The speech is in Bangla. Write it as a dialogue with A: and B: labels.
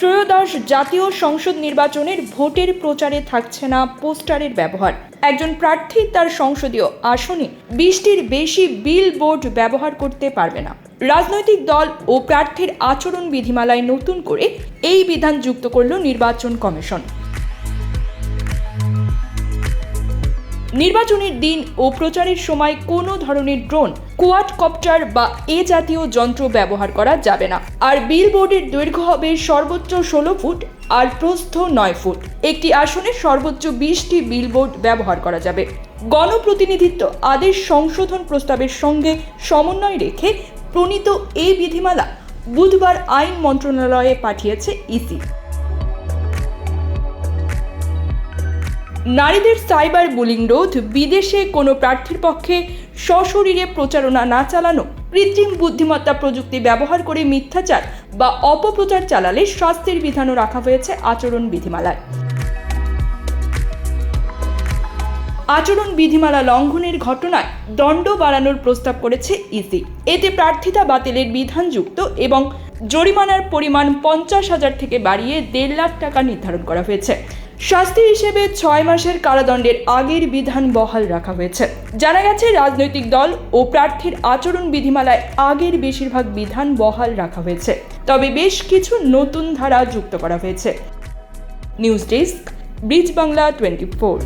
A: ত্রয়োদশ জাতীয় সংসদ নির্বাচনের ভোটের প্রচারে থাকছে না পোস্টারের ব্যবহার। একজন প্রার্থী তার সংসদীয় আসনে বিশটির বেশি বিল বোর্ড ব্যবহার করতে পারবে না। রাজনৈতিক দল ও প্রার্থীর আচরণ বিধিমালায় নতুন করে এই বিধান যুক্ত করল নির্বাচন কমিশন। নির্বাচনের দিন ও প্রচারের সময় কোনো ধরনের ড্রোন, কোয়াড কপ্টার বা এ জাতীয় যন্ত্র ব্যবহার করা যাবে না। আর বিলবোর্ডের দৈর্ঘ্য হবে সর্বোচ্চ ষোলো ফুট আর প্রস্থ নয় ফুট। একটি আসনে সর্বোচ্চ বিশটি বিলবোর্ড ব্যবহার করা যাবে। গণপ্রতিনিধিত্ব আদেশ সংশোধন প্রস্তাবের সঙ্গে সমন্বয় রেখে প্রণীত এই বিধিমালা বুধবার আইন মন্ত্রণালয়ে পাঠিয়েছে ইসি। নারীদের সাইবার বুলিং রোধ, বিদেশে কোনো প্রার্থীর পক্ষে সশরীরে প্রচারণা না চালানো, কৃত্রিম বুদ্ধিমত্তা প্রযুক্তি ব্যবহার করে মিথ্যাচার বা অপপ্রচার চালালে শাস্তির বিধানও রাখা হয়েছে আচরণ বিধিমালায়। আচরণ বিধিমালা লঙ্ঘনের ঘটনায় দণ্ড বাড়ানোর প্রস্তাব করেছে ইসি। এতে প্রার্থিতা বাতিলের বিধানযুক্ত এবং জরিমানার পরিমাণ পঞ্চাশ হাজার থেকে বাড়িয়ে দেড় লাখ টাকা নির্ধারণ করা হয়েছে। শাস্তি হিসেবে ছয় মাসের কারাদণ্ডের আগের বিধান বহাল রাখা হয়েছে। জানা গেছে, রাজনৈতিক দল ও প্রার্থীর আচরণ বিধিমালায় আগের বেশিরভাগ বিধান বহাল রাখা হয়েছে। তবে বেশ কিছু নতুন ধারা যুক্ত করা হয়েছে। News desk, bridge Bangla twenty four.